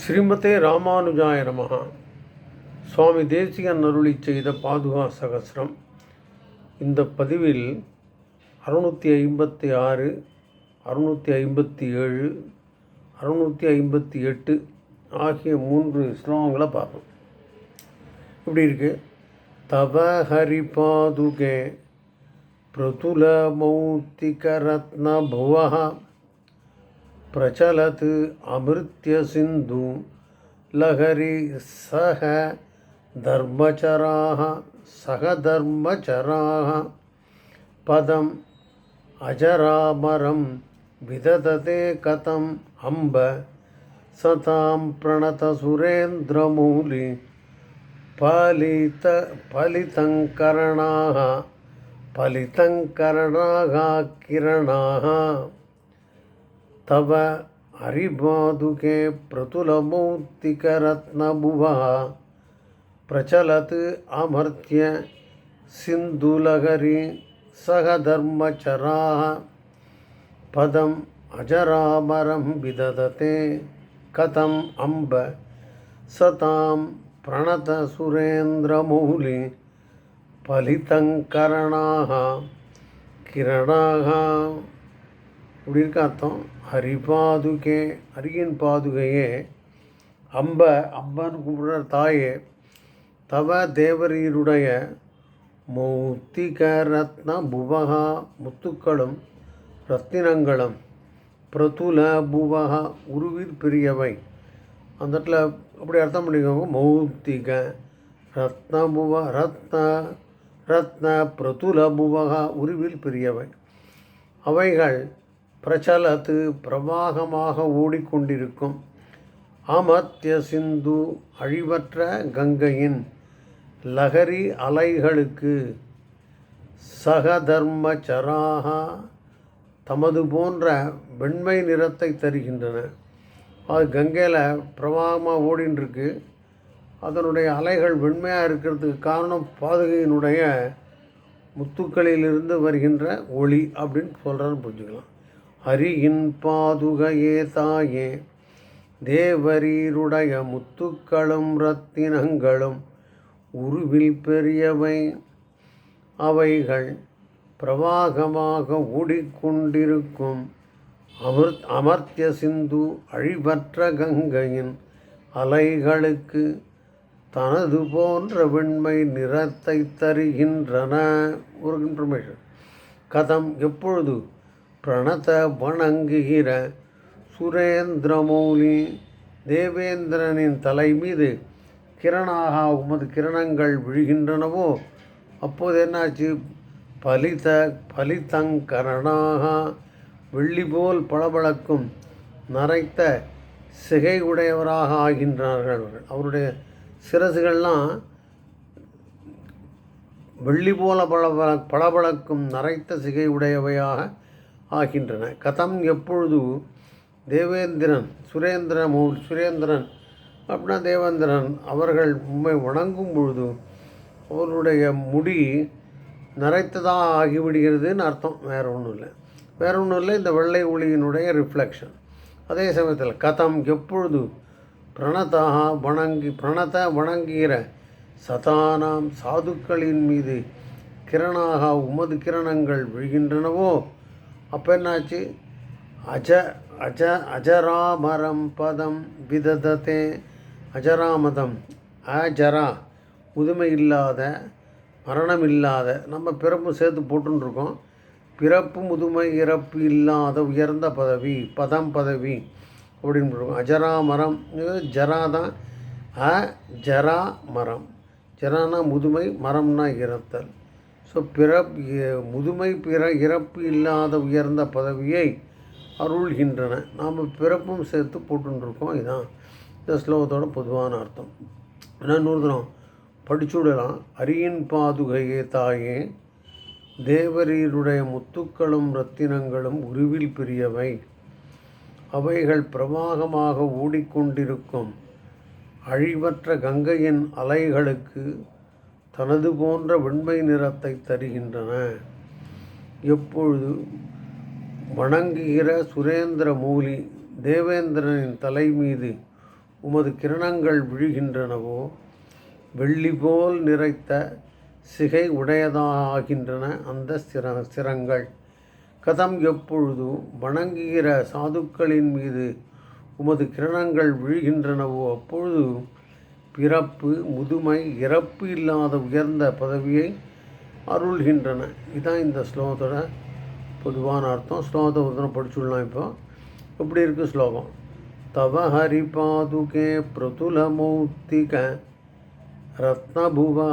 ஸ்ரீமதே ராமானுஜாய நமஹா. சுவாமி தேசிகன் அருளி செய்த பாதுகா சகசிரம் இந்த பதிவில் அறுநூற்றி ஐம்பத்தி ஆறு அறுநூற்றி ஐம்பத்தி ஏழு அறுநூற்றி ஐம்பத்தி எட்டு ஆகிய மூன்று ஸ்லோகங்களை பார்ப்போம். இப்படி இருக்கு. தவ ஹரி பாதுகே பிரதுல மௌத்திக ரத்ன புவகா प्रचलत् अमृत्यसिन्धु लहरी सह धर्मचराः सह धर्मचराः पदम् अजरामरं विदधते कथम् अम्ब सतां प्रणतसुरेन्द्रमूलि फलित फलितङ्करणाः फलितङ्करणाः किरणाः तव हरिपादुके प्रतुलमौक्तिकरत्नभुवः प्रचलत् अमर्त्य सिन्धुलहरी सह धर्मचराः पदम् अजरामरं विदधते कथम् अम्ब सतां प्रणतसुरेन्द्रमौलि फलितङ्करणाः किरणाः இப்படி இருக்க அர்த்தம்? ஹரிபாதுகே ஹரியின் பாதுகையே அம்ப அம்பன்னு கூப்பிடுற தாயே. தவ தேவரீருடைய மௌத்திக ரத்ன புவகா முத்துக்களும் ரத்தினங்களும் பிரதுல புவகா உருவில் பெரியவை அந்த இடத்துல அப்படி அர்த்தம் பண்ணிக்கோங்க. மௌத்திக ரத்ன புவ ரத்ன ரத்ன பிரதுல புவகா உருவில் பெரியவை அவைகள் பிரச்சலத்து பிரவாகமாக ஓடிக்கொண்டிருக்கும் அமத்திய சிந்து அழிவற்ற கங்கையின் லகரி அலைகளுக்கு சகதர்மச்சராக தமது போன்ற வெண்மை நிறத்தை தருகின்றன. அது கங்கையில் பிரவாகமாக ஓடின்னு அதனுடைய அலைகள் வெண்மையாக இருக்கிறதுக்கு காரணம் பாதுகையினுடைய முத்துக்களிலிருந்து வருகின்ற ஒளி அப்படின்னு சொல்கிறான்னு புரிஞ்சுக்கலாம். ஹரியின் பாதுகையே தாயே. தேவரீருடைய முத்துக்களும் ரத்தினங்களும் உருவில் பெரியவை. அவைகள் பிரவாகமாக ஓடிக்கொண்டிருக்கும் அமிர் அமர்த்திய சிந்து அழிவற்ற கங்கையின் அலைகளுக்கு தனது போன்ற வெண்மை நிறத்தை தருகின்றன. ஒரு இன்ஃபர்மேஷன் கதம் எப்பொழுது பிரணத வணங்குகிற சுரேந்திரமௌலி தேவேந்திரனின் தலை மீது கிரணாக உமது கிரணங்கள் விழுகின்றனவோ? அப்போது என்னாச்சு? பலித பலித்தங்கரணாக வெள்ளி போல் பளபளக்கும் நரைத்த சிகை உடையவராக ஆகின்றார்கள் அவர்கள். அவருடைய சிரசுகள்லாம் வெள்ளி போல பளபள பளபளக்கும் நரைத்த சிகை உடையவையாக ஆகின்றன. கதம் எப்பொழுது? தேவேந்திரன் சுரேந்திரன் சுரேந்திரன் அப்படின்னா தேவேந்திரன் அவர்கள் உண்மை வணங்கும் பொழுது அவருடைய முடி நரைத்ததாக ஆகிவிடுகிறதுன்னு அர்த்தம். வேறு ஒன்றும் இல்லை. வேறு ஒன்றும் இல்லை. இந்த வெள்ளை ஒளியினுடைய ரிஃப்ளெக்ஷன் அதே சமயத்தில் கதம் எப்பொழுது? பிரணதாக வணங்கி பிரணத வணங்குகிற சதானாம் சாதுக்களின் மீது கிரணாக உமது கிரணங்கள் விழுகின்றனவோ அப்போ என்னாச்சு? அஜ அஜ அஜராமரம் பதம் விதததே. அஜராமதம் அஜரா முதுமை இல்லாத மரணம் இல்லாத நம்ம பிறப்பும் சேர்த்து போட்டுருக்கோம் பிறப்பு முதுமை இறப்பு இல்லாத உயர்ந்த பதவி பதம் பதவி அப்படின்னு இருக்கோம் அஜரா மரம் ஜரா தான். அ ஜரா மரம் ஜரானா முதுமை மரம்னா இறத்தல். ஸோ பிறப் முதுமை பிற இறப்பு இல்லாத உயர்ந்த பதவியை அருள்கின்றன. நாம் பிறப்பும் சேர்த்து போட்டுருக்கோம் இதுதான் இந்த ஸ்லோகத்தோட பொதுவான அர்த்தம். என்ன நூறுதனம் படிச்சுடலாம் அரியின் பாதுகையே தாயே தேவரீருடைய முத்துக்களும் ரத்தினங்களும் உருவில் பெரியவை. அவைகள் பிரவாகமாக ஓடிக்கொண்டிருக்கும். அழிவற்ற கங்கையின் அலைகளுக்கு தனது போன்ற வெண்மை நிறத்தை தருகின்றன. எப்பொழுது வணங்குகிற சுரேந்திர மூலி தேவேந்திரனின் தலை மீது உமது கிரணங்கள் விழுகின்றனவோ வெள்ளி போல் நிறைத்த சிகை உடையதாகின்றன அந்த சிர சிரங்கள். கதம் எப்பொழுது வணங்குகிற சாதுக்களின் மீது உமது கிரணங்கள் விழுகின்றனவோ அப்பொழுது பிறப்பு முதுமை இறப்பு இல்லாத உயர்ந்த பதவியை அருள்கின்றன. இதுதான் இந்த ஸ்லோகத்தோட பொதுவான அர்த்தம். ஸ்லோகத்தை ஒரு படிச்சுடலாம் இப்போ. இப்படி இருக்குது ஸ்லோகம்? தவ ஹரி பாதுகே பிரதுல மௌத்திக ரத்னபுவா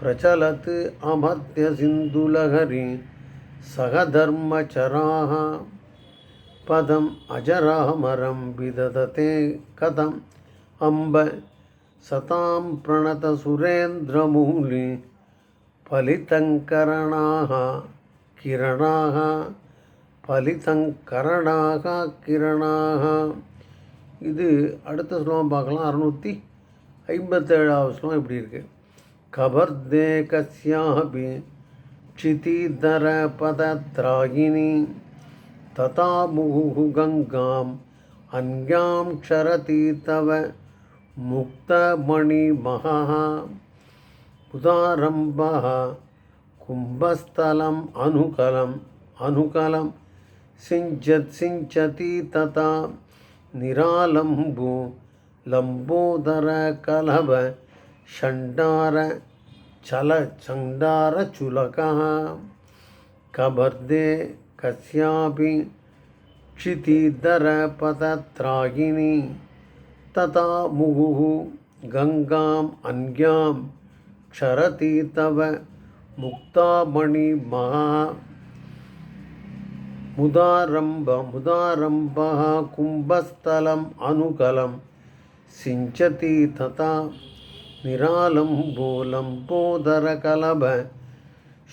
பிரச்சலத் அமர்த்திய சிந்துலஹரி சகதர்மச்சராக பதம் அஜராமரம் விதததே கதம். அம்ப சதாம் பிரணத சுரேந்திரமூலி பலிதங்கரணாக கிரணாக பலிதங்கரணாக கிரணாக இது அடுத்த ஸ்லோகம் பார்க்கலாம் அறுநூற்றி ஐம்பத்தேழாவது ஸ்லோகம் இப்படி இருக்கு கபர்தே கஸ்யாபி क्षितिधर पदत्रायिनी तथा मुहुः गङ्गाम् अन्यां क्षरति तव मुक्तमणिमहः उदारम्भः, कुम्भस्थलम्, अनुकलम् अनुकलं सिञ्चत्, सिञ्चति तथा निरालम्बो, लम्बोदरकलभ, षण्डार, चल चण्डारचुलकः कबर्दे, कस्यापि क्षितिधरपदत्रायिणी तथा मुहुः गङ्गाम् अन्यां क्षरति तव मुक्तामणिमहा मुदारम्भ मुदारम्भः कुम्भस्थलम् अनुकलं सिञ्चति तथा निरालम्बोलम्बोदरकलभ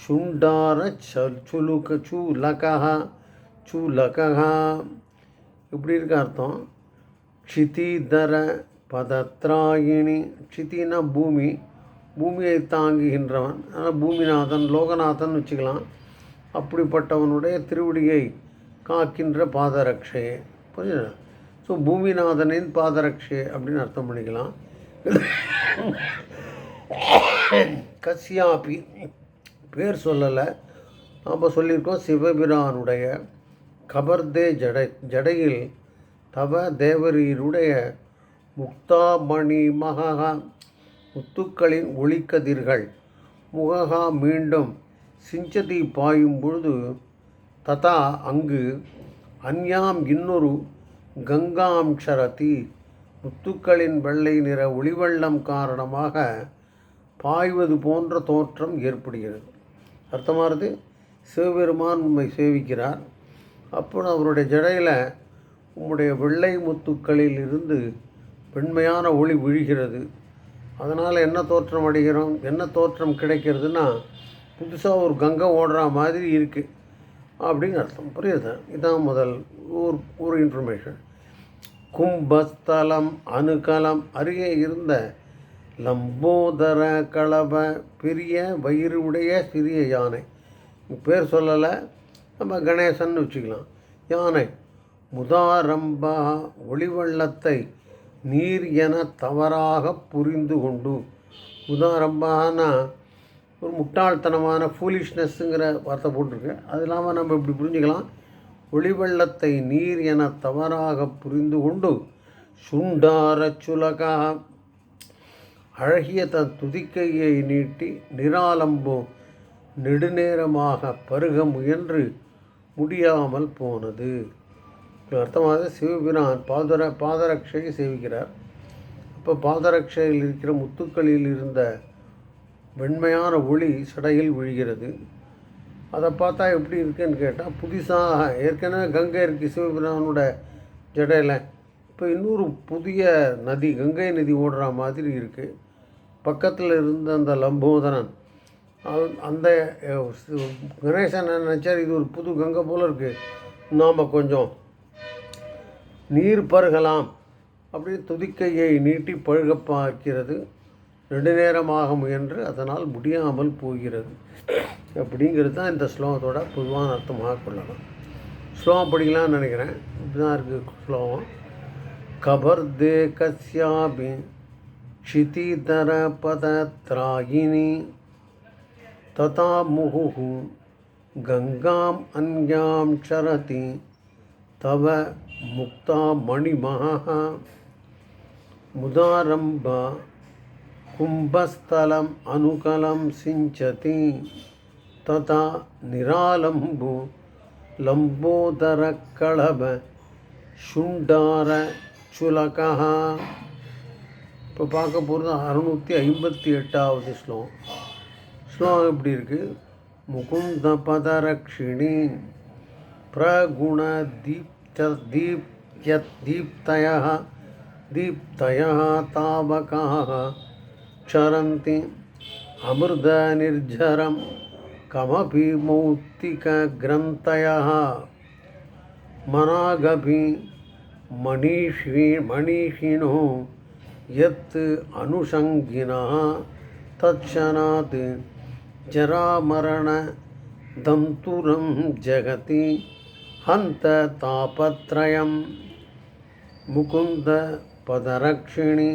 शुण्डारचुलुक चूलकः चूलकः இப்படி இருக்க அர்த்தம் க்ஷிதிதர பதத்ராயிணி க்ஷிதினா பூமி பூமியை தாங்குகின்றவன். அதனால் பூமிநாதன் லோகநாதன் வச்சுக்கலாம். அப்படிப்பட்டவனுடைய திருவடியை காக்கின்ற பாதரக்ஷையே புரியுது ஸோ பூமிநாதனின் பாதரக்ஷை அப்படின்னு அர்த்தம் பண்ணிக்கலாம். கசியாபி பேர் சொல்லலை. நாம் சொல்லியிருக்கோம் சிவபிரானுடைய கபர்தே ஜடை ஜடையில் தவ தேவரீருடைய முக்தாமணி மகா முத்துக்களின் ஒளிக்கதிர்கள். முககா மீண்டும் சிஞ்சதி பாயும் பொழுது ததா அங்கு அந்யாம் இன்னொரு கங்காம் சரதி முத்துக்களின் வெள்ளை நிற ஒளிவெள்ளம் காரணமாக பாய்வது போன்ற தோற்றம் ஏற்படுகிறது. அர்த்தமானது? சிவபெருமான் உண்மை சேவிக்கிறார். அப்புறம் அவருடைய ஜடையில் உம்முடைய வெள்ளை முத்துக்களில் இருந்து வெண்மையான ஒளி விழுகிறது. அதனால் என்ன தோற்றம் அடைகிறோம்? என்ன தோற்றம் கிடைக்கிறதுனா புதுசாக ஒரு கங்கை ஓடுற மாதிரி இருக்குது அப்படின்னு அர்த்தம். புரியுது? இதான் முதல் ஒரு ஒரு இன்ஃபர்மேஷன் கும்பஸ்தலம் அணுகலம் அருகே இருந்த லம்போதர கலப பெரிய வயிறு உடைய சிறிய யானை. பேர் சொல்லலை. நம்ம கணேசன் வச்சுக்கலாம். யானை. முதாரம்பா ஒளிவள்ளத்தை நீர் என தவறாக புரிந்து கொண்டு. முதாரம்பானா ஒரு முட்டாள்தனமான ஃபூலிஷ்னஸ்ஸுங்கிற வார்த்தை போட்டிருக்கு. அது இல்லாமல் நம்ம இப்படி புரிஞ்சுக்கலாம். ஒளிவெள்ளத்தை நீர் என தவறாக புரிந்து கொண்டு சுண்டார சுலகா அழகிய தன் துதிக்கையை நீட்டி நிராலம்போ நெடுநேரமாக பருக முயன்று முடியாமல் போனது. அர்த்தமாக சிவபிரான் பாதர பாதரட்சையை சேவிக்கிறார். அப்போ பாதரட்சையில் இருக்கிற முத்துக்களில் இருந்த வெண்மையான ஒளி சடையில் விழுகிறது. அதை பார்த்தா எப்படி இருக்குன்னு கேட்டால் புதுசாக ஏற்கனவே கங்கை இருக்குது சிவபிரானோட ஜடையில். இப்போ இன்னொரு புதிய நதி கங்கை நதி ஓடுற மாதிரி இருக்குது பக்கத்தில் இருந்த அந்த லம்போதரன். அந்த கணேசன் நினச்சார் இது ஒரு புது கங்கை போல் இருக்குது நாம் கொஞ்சம் நீர் பருகலாம் அப்படி துதிக்கையை நீட்டி பழுக பார்க்கிறது நெடுநேரமாக முயன்று அதனால் முடியாமல் போகிறது அப்படிங்கிறது தான் இந்த ஸ்லோகத்தோட பொதுவான அர்த்தமாக கொள்ளலாம் ஸ்லோகம் படிக்கலாம்னு நினைக்கிறேன் இப்படி தான் இருக்குது ஸ்லோகம் कबर्दे कस्यापि क्षितिधरपदत्रायिणी तथा मुहुः गङ्गाम् अन्यां चरति तव முக்தா மணிமகா முதாரம்பா கும்பஸ்தலம் அனுகலம் சிஞ்சதி ததா நிராலம்பு லம்போதரக்களப சுண்டார சுலகா இப்போ பார்க்க போகிறது அறுநூற்றி ஐம்பத்தி எட்டாவது ஸ்லோகம். ஸ்லோகம் எப்படி இருக்குது முகுந்த பதரக்ஷிணி பிரகுண தீப் दीप यद्दीप्तयः दीप्तयः अमृत निर्जर कमी कमपि मौक्तिकग्रन्थयः। मनागपि मणिष्वी मणिषिणो यत् अनुषङ्गिनः तत्क्षणात् जरामरणदन्तुरं जगति। हन्त तापत्रयं मुकुन्दपदरक्षिणि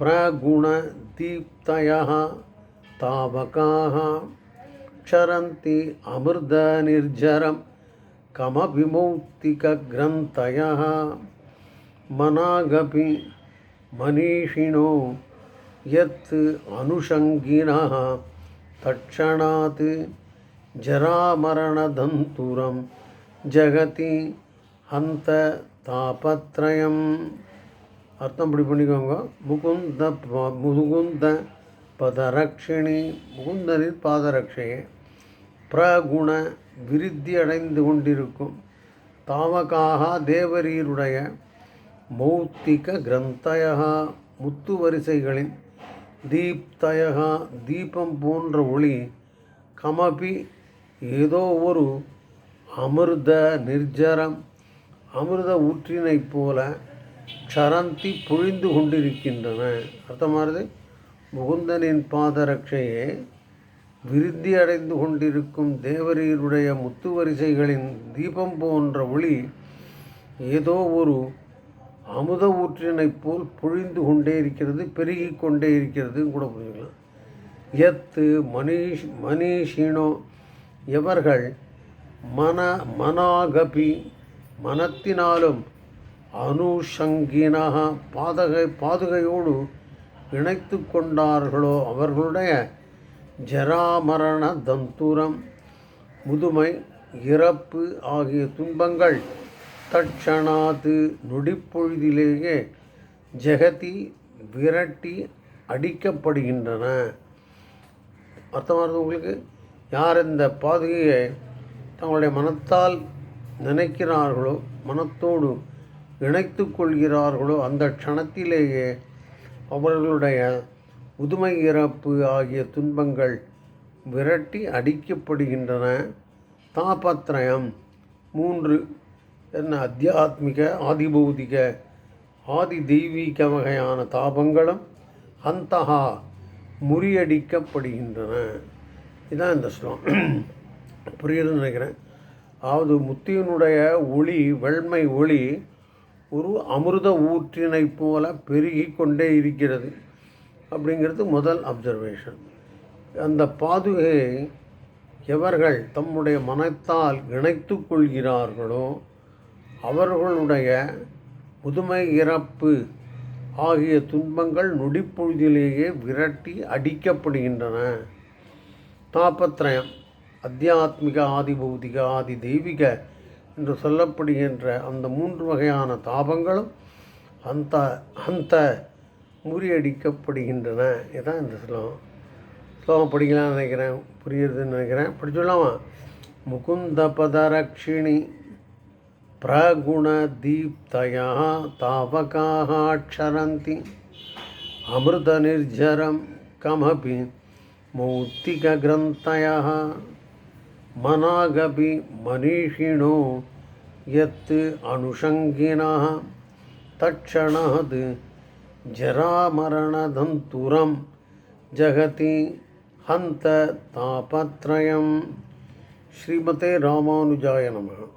प्रगुणदीप्तयः तावकाः क्षरन्ति अमृतनिर्झरं कमपि मौक्तिकग्रन्थयः मनागपि मनीषिणो यत् अनुषङ्गिनः तत्क्षणात् जरामरणदन्तुरं ஜெகதி ஹந்த தாபத்ரயம். அர்த்தம் இப்படி பண்ணிக்கோங்க. முகுந்த முகுந்த பதரக்ஷிணி முகுந்தனின் பாதரக்ஷையை. பிரகுண விருத்தி அடைந்து கொண்டிருக்கும். தாவகாக தேவரீருடைய மௌத்திக கிரந்தயா முத்து வரிசைகளின் தீப்தயா தீபம் போன்ற ஒளி கமபி ஏதோ ஒரு அமிர்த நிர்ஜரம் அமிர்த ஊற்றினைப் போல சரந்தி பொழிந்து கொண்டிருக்கின்றன. அர்த்தமானது? முகுந்தனின் பாதரட்சையே விருத்தி அடைந்து கொண்டிருக்கும் தேவரீருடைய முத்து வரிசைகளின் தீபம் போன்ற ஒளி ஏதோ ஒரு அமுத ஊற்றினைப் போல் பொழிந்து கொண்டே இருக்கிறது பெருகி கொண்டே இருக்கிறது கூட புரிஞ்சுக்கலாம். எத்து மனிஷ் மனிஷினோ எவர்கள் மன மனாகபி மனத்தினாலும் அனுஷங்கினக பாதகை பாதுகையோடு இணைத்து கொண்டார்களோ அவர்களுடைய ஜராமரண தந்துரம் முதுமை இறப்பு ஆகிய துன்பங்கள் தட்சணாது நொடிப்பொழுதிலேயே ஜெகதி விரட்டி அடிக்கப்படுகின்றன. அர்த்தமானது உங்களுக்கு? யார் இந்த பாதுகையை தங்களுடைய மனத்தால் நினைக்கிறார்களோ மனத்தோடு இணைத்து கொள்கிறார்களோ அந்த க்ஷணத்திலேயே அவர்களுடைய முதுமை இறப்பு ஆகிய துன்பங்கள் விரட்டி அடிக்கப்படுகின்றன. தாபத்திரயம் மூன்று என்ன அத்தியாத்மிக ஆதிபௌதிக ஆதி தெய்வீக வகையான தாபங்களும் அந்தகா முறியடிக்கப்படுகின்றன. இதுதான் இந்த ஸ்லோகம். புரியுதுன்னு நினைக்கிறேன். அதாவது முத்தியினுடைய ஒளி வெண்மை ஒளி ஒரு அமிர்த ஊற்றினைப் போல பெருகி கொண்டே இருக்கிறது அப்படிங்கிறது முதல் அப்சர்வேஷன் அந்த பாதுகையை எவர்கள் தம்முடைய மனத்தால் இணைத்து கொள்கிறார்களோ அவர்களுடைய முதுமை இறப்பு ஆகிய துன்பங்கள் நொடிப்பொழுதிலேயே விரட்டி அடிக்கப்படுகின்றன. தாபத்ரயம் அத்தியாத்மிக ஆதிபௌதிக ஆதி தெய்வீக என்று சொல்லப்படுகின்ற அந்த மூன்று வகையான தாபங்களும் அந்த அந்த முறியடிக்கப்படுகின்றன. இதான் இந்த ஸ்லோகம். ஸ்லோகம் படிக்கலாம்னு நினைக்கிறேன். புரியுதுன்னு நினைக்கிறேன். படிச்சுடலாமா முகுந்த பதரக்ஷிணி பிரகுணதீப்தயா தாவகாக க்ஷரந்தி அமிர்தநிர்ஜரம் கமபி மௌத்திககிரந்தய मनागपि मनीषिणो यत् अनुषङ्गिनः तत्क्षणात् जरामरणदन्तुरं जगति हन्त तापत्रयं श्रीमते रामानुजाय नमः